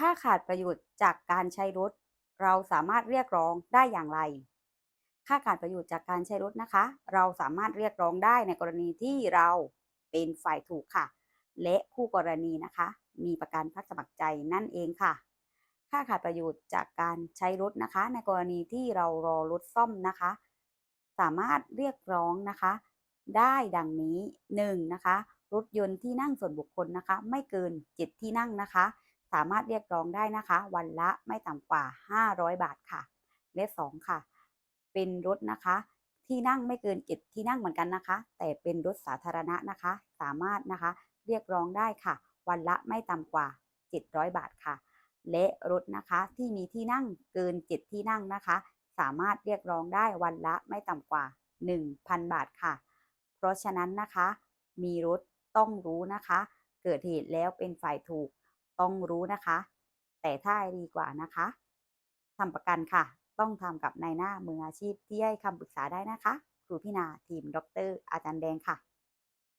ค่าขาดประโยชน์จากการใช้รถ เราสามารถเรียกร้องได้อย่างไร ค่าขาดประโยชน์จากการใช้รถนะคะ เราสามารถเรียกร้องได้ในกรณีที่เราเป็นฝ่ายถูกค่ะ และคู่กรณีนะคะ มีประกันพักสมัครใจนั่นเองค่ะ ค่าขาดประโยชน์จากการใช้รถนะคะ ในกรณีที่เรารอรถซ่อมนะคะ สามารถเรียกร้องนะคะ ได้ดังนี้ 1. นะคะรถยนต์ที่นั่งส่วนบุคคลนะคะ ไม่เกิน 7 ที่นั่งนะคะ สามารถเรียกร้องได้นะคะ วันละไม่ต่ำกว่า 500 บาทค่ะและ2ค่ะ เป็นรถนะคะ ที่นั่งไม่เกิน7ที่นั่งเหมือนกันนะคะ แต่เป็นรถสาธารณะนะคะ สามารถนะคะ เรียกร้องได้ค่ะ วันละไม่ต่ำกว่า 700 บาทค่ะ และรถนะคะที่มีที่นั่งเกิน7ที่นั่งนะคะ สามารถเรียกร้องได้วันละไม่ต่ำกว่า 1,000 บาทค่ะ เพราะฉะนั้นนะคะ มีรถต้องรู้นะคะ เกิดเหตุแล้วเป็นฝ่ายถูก ต้องรู้นะคะ แต่ถ้าดีกว่านะคะทำประกันค่ะ ต้องทำกับนายหน้ามืออาชีพที่ให้คำปรึกษาได้นะคะ ครูพินาทีม ดร อาจารย์แดงค่ะ